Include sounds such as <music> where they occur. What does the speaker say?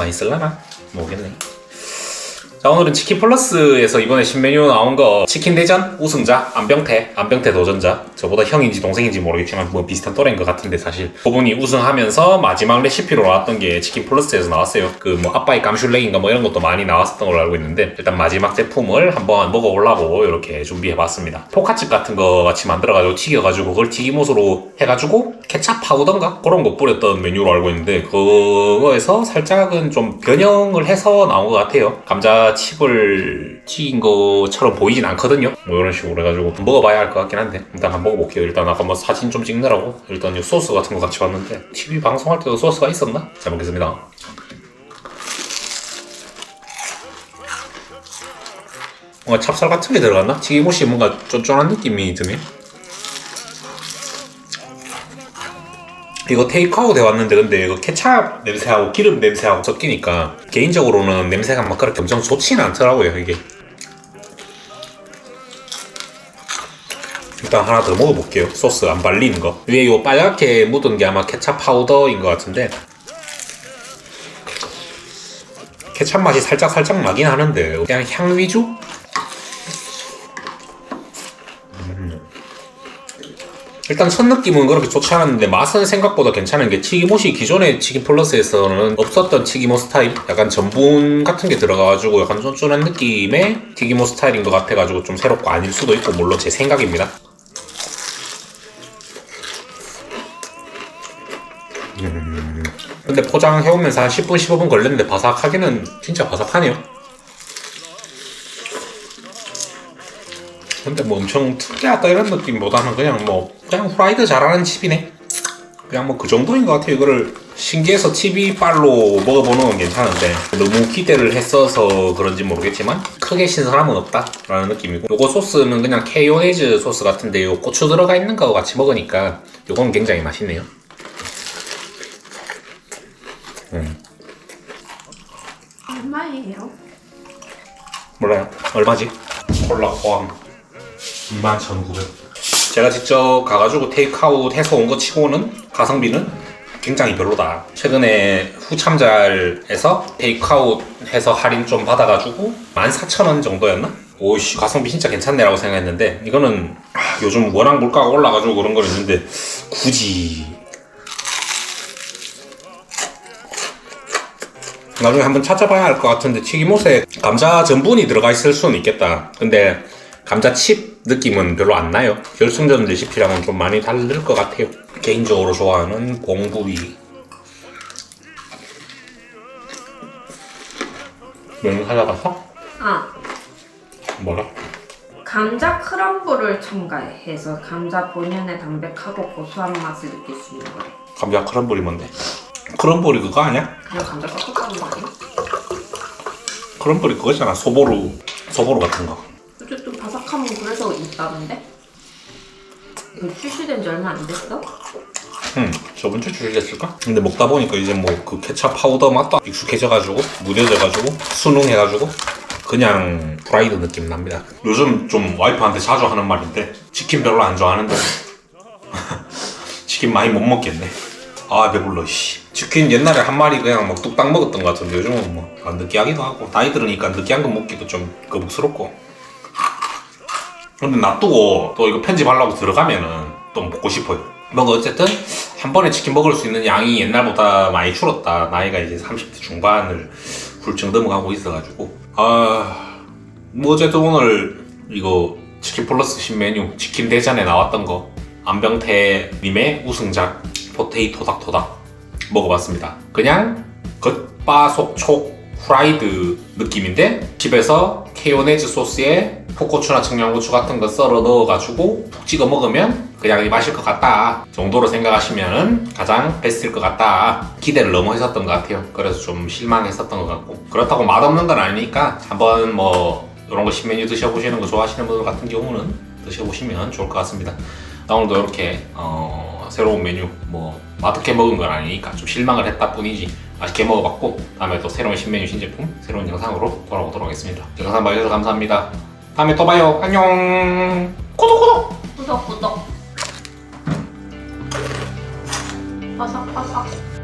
많이 쓸라나? 모르겠네. 자 오늘은 치킨 플러스에서 이번에 신메뉴 나온 거 치킨 대전 우승자 안병태 안병태 도전자. 저보다 형인지 동생인지 모르겠지만 뭐 비슷한 또래인 것 같은데 사실. 그분이 우승하면서 마지막 레시피로 나왔던 게 치킨 플러스에서 나왔어요. 그 뭐 아빠의 깜슐레인가 뭐 이런 것도 많이 나왔었던 걸로 알고 있는데 일단 마지막 제품을 한번 먹어보려고 이렇게 준비해봤습니다. 포카칩 같은 거 같이 만들어가지고 튀겨가지고 그걸 튀김옷으로 해가지고 케찹 파우더인가 그런 거 뿌렸던 메뉴로 알고 있는데 그거에서 살짝은 좀 변형을 해서 나온 것 같아요. 감자 칩을 튀긴 것처럼 보이진 않거든요 뭐 이런 식으로 해가지고 먹어봐야 할 것 같긴 한데 일단 한번 먹어볼게요 일단 아까 뭐 사진 좀 찍느라고 일단 이 소스 같은 거 같이 봤는데 TV 방송할 때도 소스가 있었나? 잘 먹겠습니다 뭔가 찹쌀 같은 게 들어갔나? 튀김옷이 뭔가 쫀쫀한 느낌이 드네 이거 테이크아웃 해왔는데 근데 이거 케찹 냄새하고 기름 냄새하고 섞이니까 개인적으로는 냄새가 막 그렇게 엄청 좋지는 않더라고요 이게. 일단 하나 더 먹어볼게요. 소스 안 발리는 거. 위에 요 빨갛게 묻은 게 아마 케찹 파우더인 것 같은데. 케찹 맛이 살짝 살짝 나긴 하는데 그냥 향 위주? 일단 첫 느낌은 그렇게 좋지 않았는데 맛은 생각보다 괜찮은 게 튀김옷이 기존의 치킨 플러스에서는 없었던 튀김옷 스타일? 약간 전분 같은 게 들어가가지고 약간 쫀쫀한 느낌의 튀김옷 스타일인 것 같아가지고 좀 새롭고 아닐 수도 있고 물론 제 생각입니다. 음, 근데 포장해오면서 한 10분 15분 걸렸는데 바삭하기는 진짜 바삭하네요. 근데 뭐 엄청 특이하다 이런 느낌보다는 그냥 뭐 그냥 후라이드 잘하는 칩이네. 그냥 뭐 그 정도인 것 같아요. 이거를 신기해서 TV 빨로 먹어보는 건 괜찮은데 너무 기대를 했어서 그런지 모르겠지만 크게 신선함은 없다 라는 느낌이고 요거 소스는 그냥 케이오네즈 소스 같은데 요 고추 들어가 있는 거하고 같이 먹으니까 요건 굉장히 맛있네요. 얼마예요? 몰라요. 얼마지? 콜라 포함 21,900 제가 직접 가가지고 테이크아웃 해서 온 거 치고는 가성비는 굉장히 별로다. 최근에 후참잘에서 테이크아웃 해서 할인 좀 받아가지고 14,000원 정도였나? 오씨 가성비 진짜 괜찮네라고 생각했는데 이거는 아, 요즘 워낙 물가가 올라가지고 그런 건 있는데 굳이 나중에 한번 찾아봐야 할 것 같은데 튀김옷에 감자 전분이 들어가 있을 수는 있겠다. 근데 감자칩 느낌은 별로 안 나요. 결승전 레시피랑은 좀 많이 다를 것 같아요. 개인적으로 좋아하는 봉부위. 메뉴 찾아봤어? 아, 뭐라? 감자 크럼블을 첨가해서 감자 본연의 담백하고 고소한 맛을 느낄 수 있는 거래. 감자 크럼블이 뭔데? 크럼블이 그거 아니야? 그냥 감자 깎아가는 거 아니야? 크럼블이 그거잖아. 소보루, 소보루 같은 거. 그래서 있다는데? 이거 출시된 지 얼마 안 됐어? 응, 저번 주 출시됐을까? 근데 먹다 보니까 이제 뭐 그 케찹 파우더 맛도 익숙해져가지고 무뎌져가지고 순응해가지고 그냥 프라이드 느낌 납니다. 요즘 좀 와이프한테 자주 하는 말인데 치킨 별로 안 좋아하는데 <laughs> 치킨 많이 못 먹겠네. 아 배불러 씨. 치킨 옛날에 한 마리 그냥 막 뚝딱 먹었던 것 같은데 요즘은 뭐안 느끼하기도 하고 나이 들으니까 느끼한 거 먹기도 좀 거북스럽고. 근데 놔두고 또 이거 편집하려고 들어가면은 또 먹고 싶어요. 뭔가 어쨌든 한 번에 치킨 먹을 수 있는 양이 옛날보다 많이 줄었다. 나이가 이제 30대 중반을 훌쩍 넘어가고 있어가지고. 아, 뭐 어쨌든 오늘 이거 치킨 플러스 신메뉴 치킨 대전에 나왔던 거 안병태님의 우승작 포테이토 닥토닥 먹어봤습니다. 그냥 겉바속촉 후라이드 느낌인데 집에서 케요네즈 소스에 풋고추나 청양고추 같은 거 썰어 넣어가지고 푹 찍어 먹으면 그냥 이 맛일 것 같다 정도로 생각하시면 가장 베스트일 것 같다 기대를 너무 했었던 것 같아요. 그래서 좀 실망했었던 것 같고. 그렇다고 맛없는 건 아니니까 한번 뭐 이런 거 신메뉴 드셔보시는 거 좋아하시는 분들 같은 경우는 드셔보시면 좋을 것 같습니다. 나 오늘도 이렇게 어, 새로운 메뉴 뭐 맛없게 먹은 건 아니니까 좀 실망을 했다 뿐이지 맛있게 먹어봤고 다음에 또 새로운 신메뉴 신제품 새로운 영상으로 돌아오도록 하겠습니다. 영상 봐주셔서 감사합니다. 다음에 또 봐요. 안녕. 구독 구독. 구독 구독. 바삭바삭.